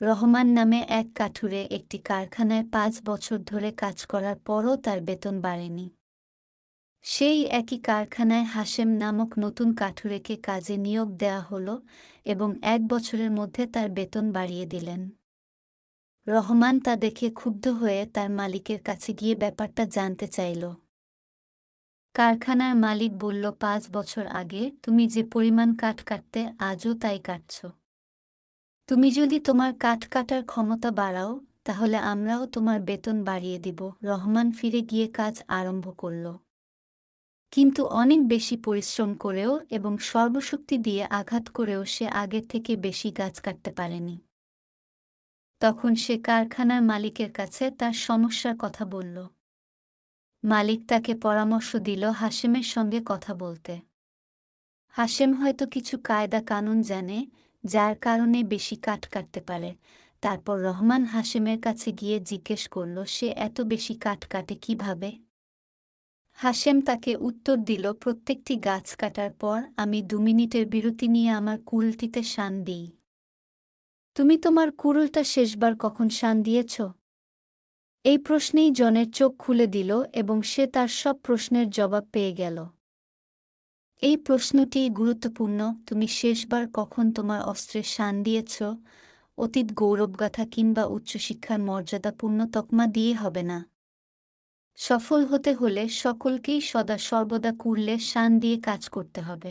রহমান নামে এক কাঠুরে একটি কারখানায় পাঁচ বছর ধরে কাজ করার পরও তার বেতন বাড়েনি। সেই একই কারখানায় হাশেম নামক নতুন কাঠুরেকে কাজে নিয়োগ দেয়া হল এবং এক বছরের মধ্যে তার বেতন বাড়িয়ে দিলেন। রহমান তা দেখে ক্ষুব্ধ হয়ে তার মালিকের কাছে গিয়ে ব্যাপারটা জানতে চাইল। কারখানার মালিক বলল, পাঁচ বছর আগে তুমি যে পরিমাণ কাঠ কাটতে, আজও তাই কাটছ। তুমি যদি তোমার কাঠ কাটার ক্ষমতা বাড়াও, তাহলে আমরাও তোমার বেতন বাড়িয়ে দিব। রহমান ফিরে গিয়ে কাজ আরম্ভ করল। কিন্তু অনেক বেশি পরিশ্রম করেও এবং সর্বশক্তি দিয়ে আঘাত করেও সে আগের থেকে বেশি গাছ কাটতে পারেনি। তখন সে কারখানার মালিকের কাছে তার সমস্যার কথা বলল। মালিক তাকে পরামর্শ দিল হাশেমের সঙ্গে কথা বলতে। হাশেম হয়তো কিছু কায়দা কানুন জানে, যার কারণে বেশি কাঠ কাটতে পারে। তারপর রহমান হাশেমের কাছে গিয়ে জিজ্ঞেস করল, সে এত বেশি কাঠ কাটে কীভাবে? হাশেম তাকে উত্তর দিল, প্রত্যেকটি গাছ কাটার পর আমি দু মিনিটের বিরতি নিয়ে আমার কুলটিতে শান দিই। তুমি তোমার কুরুলটা শেষবার কখন শান দিয়েছ? এই প্রশ্নেই জনের চোখ খুলে দিল এবং সে তার সব প্রশ্নের জবাব পেয়ে গেল। এই প্রশ্নটি গুরুত্বপূর্ণ। তুমি শেষবার কখন তোমার অস্ত্রের শান দিয়েছ? অতীত গৌরবগাথা কিংবা উচ্চশিক্ষার মর্যাদাপূর্ণ তকমা দিয়ে হবে না। সফল হতে হলে সকলকেই সদা সর্বদা কুরলে শান দিয়ে কাজ করতে হবে।